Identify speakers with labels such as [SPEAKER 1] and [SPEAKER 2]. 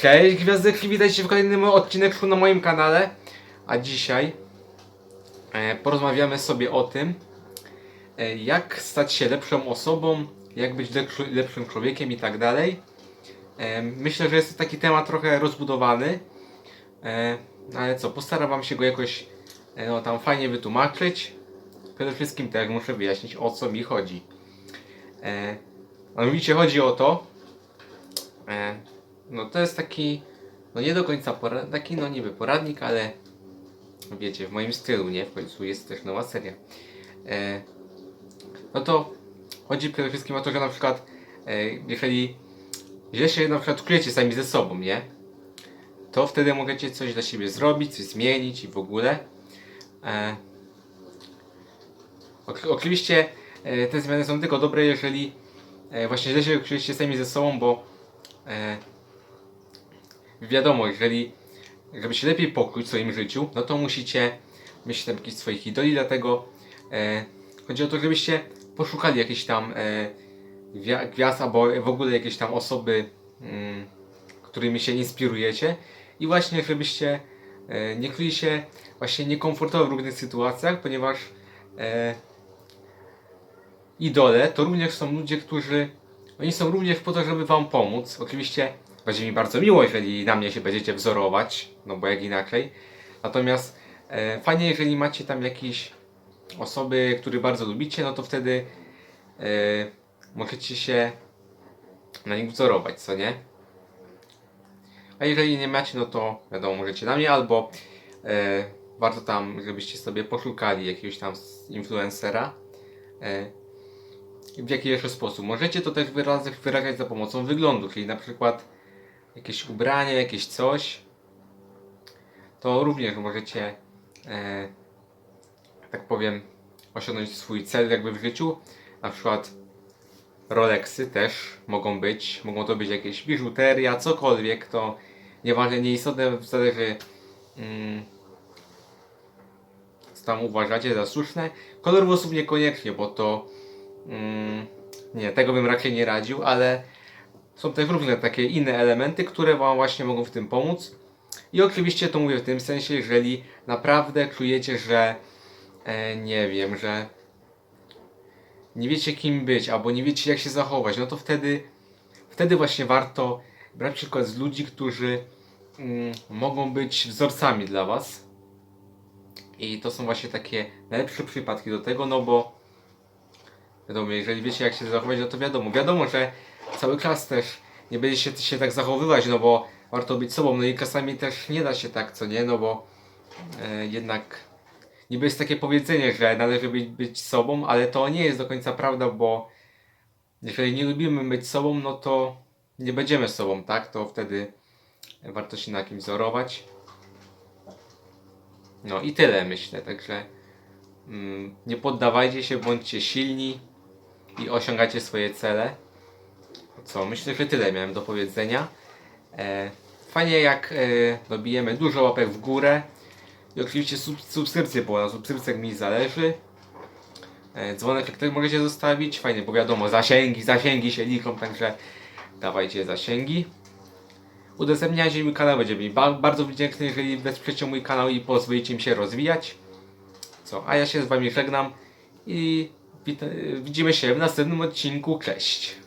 [SPEAKER 1] Cześć Gwiazdeczki, witajcie w kolejnym odcineczku na moim kanale. A dzisiaj e, porozmawiamy sobie o tym, e, jak stać się lepszą osobą, jak być lepszy, lepszym człowiekiem i tak dalej. E, myślę, że jest to taki temat trochę rozbudowany, e, no ale co, postaram wam się go jakoś e, no, tam fajnie wytłumaczyć. Przede wszystkim też muszę wyjaśnić o co mi chodzi. E, mianowicie chodzi o to, e, no to jest taki, no nie do końca poradnik, taki no niby poradnik, ale wiecie, w moim stylu, nie? W końcu jest też nowa seria. E, no to chodzi przede wszystkim o to, że na przykład e, jeżeli źle się na przykład czujecie sami ze sobą, nie? To wtedy możecie coś dla siebie zrobić, coś zmienić i w ogóle. E, oczywiście e, te zmiany są tylko dobre, jeżeli e, właśnie źle się czujecie sami ze sobą, bo e, wiadomo, jeżeli żeby się lepiej pokój w swoim życiu, no to musicie mieć tam jakichś swoich idoli, dlatego e, chodzi o to, żebyście poszukali jakichś tam e, gwia- gwiazd albo w ogóle jakieś tam osoby, mm, którymi się inspirujecie i właśnie żebyście e, nie czuli się właśnie niekomfortowo w różnych sytuacjach, ponieważ e, idole to również są ludzie, którzy oni są również po to, żeby wam pomóc. Oczywiście będzie mi bardzo miło, jeżeli na mnie się będziecie wzorować, no bo jak inaczej. Natomiast e, fajnie, jeżeli macie tam jakieś osoby, które bardzo lubicie, no to wtedy e, możecie się na nich wzorować, co nie? A jeżeli nie macie, no to wiadomo, możecie na mnie albo e, warto tam, żebyście sobie poszukali jakiegoś tam influencera. E, w jaki jeszcze sposób. Możecie to też wyrażać za pomocą wyglądu, czyli na przykład jakieś ubranie, jakieś coś. To również możecie, e, tak powiem, osiągnąć swój cel jakby w życiu. Na przykład Rolexy też mogą być, mogą to być jakieś biżuteria, cokolwiek, to nieważne, nieistotne, zależy mm, co tam uważacie za słuszne. Kolor włosów niekoniecznie, bo to Mm, nie, tego bym raczej nie radził, ale są też różne takie inne elementy, które Wam właśnie mogą w tym pomóc. I oczywiście to mówię w tym sensie, jeżeli naprawdę czujecie, że e, nie wiem, że nie wiecie kim być, albo nie wiecie jak się zachować, no to wtedy, wtedy właśnie warto brać przykład z ludzi, którzy mm, mogą być wzorcami dla Was. I to są właśnie takie najlepsze przypadki do tego, no bo Wiadomo, jeżeli wiecie jak się zachować, no to wiadomo. Wiadomo, że cały czas też nie będziecie się, się tak zachowywać, no bo warto być sobą. No i czasami też nie da się tak, co nie, no bo e, jednak niby jest takie powiedzenie, że należy być, być sobą, ale to nie jest do końca prawda, bo jeżeli nie lubimy być sobą, no to nie będziemy sobą, tak? To wtedy warto się na kimś wzorować. No i tyle myślę, także mm, nie poddawajcie się, bądźcie silni i osiągacie swoje cele. Co, myślę, że tyle miałem do powiedzenia. E, fajnie jak e, dobijemy dużo łapek w górę i oczywiście sub, subskrypcje, bo na subskrypcjach mi zależy. E, dzwonek też możecie zostawić, fajnie, bo wiadomo, zasięgi, zasięgi się liczą, także dawajcie zasięgi. Udostępniajcie mój kanał, będzie mi ba bardzo wdzięczny, jeżeli wesprzecie mój kanał i pozwolicie mi się rozwijać. Co, a ja się z wami żegnam i widzimy się w następnym odcinku. Cześć!